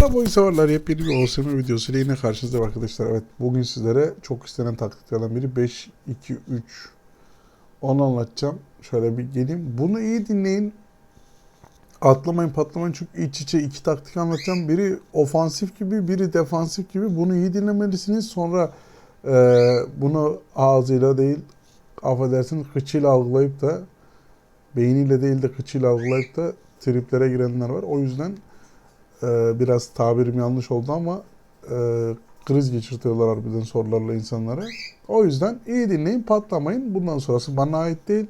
Oyun severler yepyeni bir OSM videosuyla yine karşınızdayım arkadaşlar. Evet bugün sizlere çok istenen taktiklerden biri 5, 2, 3 onu anlatacağım. Şöyle bir geleyim. Bunu iyi dinleyin. Atlamayın patlamayın çünkü iç içe iki taktik anlatacağım. Biri ofansif gibi biri defansif gibi. Bunu iyi dinlemelisiniz. Sonra e, bunu ağzıyla değil affedersiniz kıçıyla algılayıp da beyniyle değil de kıçıyla algılayıp da triplere girenler var. O yüzden ee, biraz tabirim yanlış oldu ama e, kriz geçirtiyorlar harbiden sorularla insanlara. O yüzden iyi dinleyin, patlamayın. Bundan sonrası bana ait değil.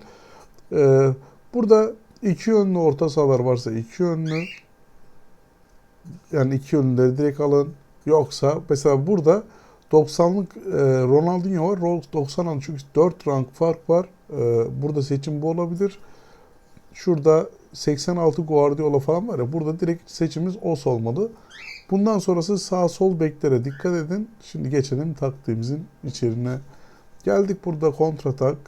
Ee, burada iki yönlü orta sahalar varsa iki yönlü yani iki yönlüleri direkt alın. Yoksa mesela burada 90'lık e, Ronaldinho var. Ro- 90 alın çünkü 4 rank fark var. Ee, burada seçim bu olabilir. Şurada 86 Guardiola falan var ya burada direkt seçimimiz os olmalı. Bundan sonrası sağ sol beklere dikkat edin. Şimdi geçelim taktiğimizin içerine. Geldik burada kontratak.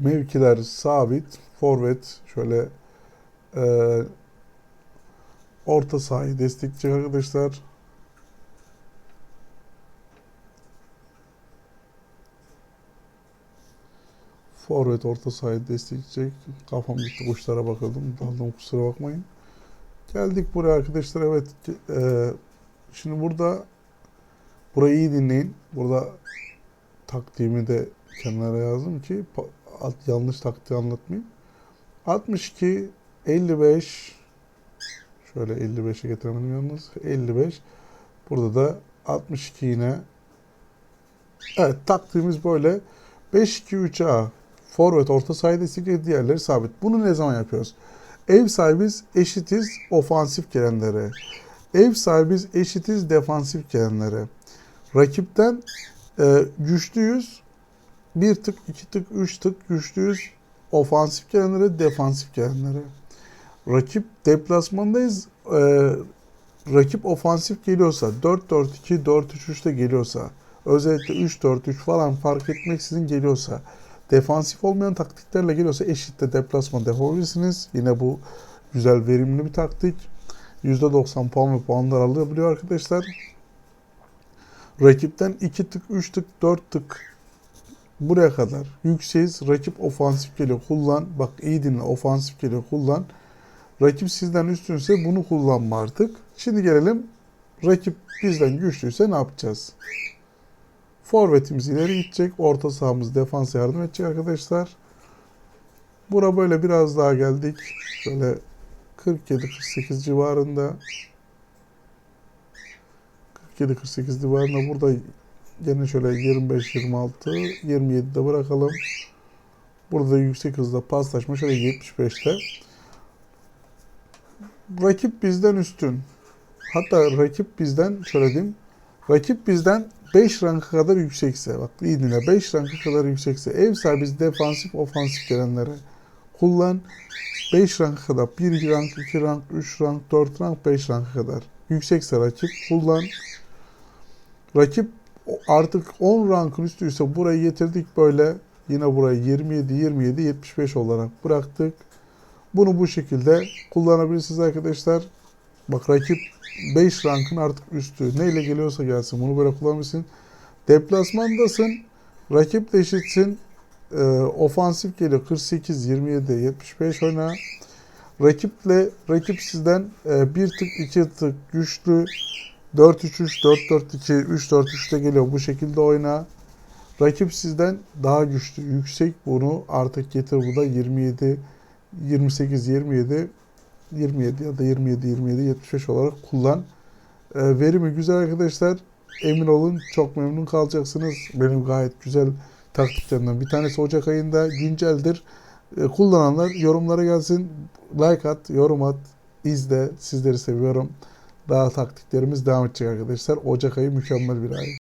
Mevkiler sabit. Forvet şöyle e, orta sahayı destekleyecek arkadaşlar. Forvet orta sahayı destekleyecek. Kafam gitti kuşlara bakıyordum. Daldım kusura bakmayın. Geldik buraya arkadaşlar. Evet. e, şimdi burada burayı iyi dinleyin. Burada taktiğimi de kenara yazdım ki yanlış taktiği anlatmayayım. 62 55 şöyle 55'e getiremedim yalnız. 55 burada da 62 yine Evet taktiğimiz böyle. 5-2-3-A forvet orta sahayı destekliyor diğerleri sabit. Bunu ne zaman yapıyoruz? Ev sahibiz eşitiz ofansif gelenlere. Ev sahibiz eşitiz defansif gelenlere. Rakipten e, güçlüyüz. Bir tık, iki tık, üç tık güçlüyüz. Ofansif gelenlere, defansif gelenlere. Rakip deplasmandayız. E, rakip ofansif geliyorsa 4-4-2, 4-3-3'te geliyorsa özellikle 3-4-3 falan fark etmeksizin geliyorsa defansif olmayan taktiklerle geliyorsa eşitte deplasman yapabilirsiniz. Yine bu güzel verimli bir taktik. %90 puan ve puanlar alabiliyor arkadaşlar. Rakipten 2 tık, 3 tık, 4 tık buraya kadar yükseğiz. Rakip ofansif geliyor kullan. Bak iyi dinle ofansif geliyor kullan. Rakip sizden üstünse bunu kullanma artık. Şimdi gelelim rakip bizden güçlüyse ne yapacağız? Forvetimiz ileri gidecek. Orta sahamız defansa yardım edecek arkadaşlar. Bura böyle biraz daha geldik. Şöyle 47-48 civarında. 47-48 civarında burada gene şöyle 25-26 27'de bırakalım. Burada yüksek hızda paslaşma şöyle 75'te. Rakip bizden üstün. Hatta rakip bizden şöyle diyeyim. Rakip bizden 5 ranka kadar yüksekse, bak iyi dinle, 5 ranka kadar yüksekse, ev sahibi defansif, ofansif gelenlere kullan. 5 ranka kadar, 1 rank, 2 rank, 3 rank, 4 rank, 5 ranka kadar. Yüksekse rakip kullan. Rakip artık 10 rankın üstüyse burayı getirdik böyle. Yine burayı 27, 27, 75 olarak bıraktık. Bunu bu şekilde kullanabilirsiniz arkadaşlar. Bak rakip 5 rankın artık üstü. Neyle geliyorsa gelsin. Bunu böyle kullanmışsın. Deplasmandasın. Rakip de eşitsin. Ee, ofansif geliyor. 48, 27, 75 oyna. Rakiple, rakip sizden e, bir tık, iki tık güçlü. 4-3-3, 4-4-2, 3-4-3'te geliyor. Bu şekilde oyna. Rakip sizden daha güçlü, yüksek. Bunu artık getir bu da 27, 28, 27, 27 ya da 27 27 75 olarak kullan. E, verimi güzel arkadaşlar. Emin olun çok memnun kalacaksınız. Benim gayet güzel taktiklerimden bir tanesi Ocak ayında günceldir. E, kullananlar yorumlara gelsin. Like at, yorum at, izle. Sizleri seviyorum. Daha taktiklerimiz devam edecek arkadaşlar. Ocak ayı mükemmel bir ay.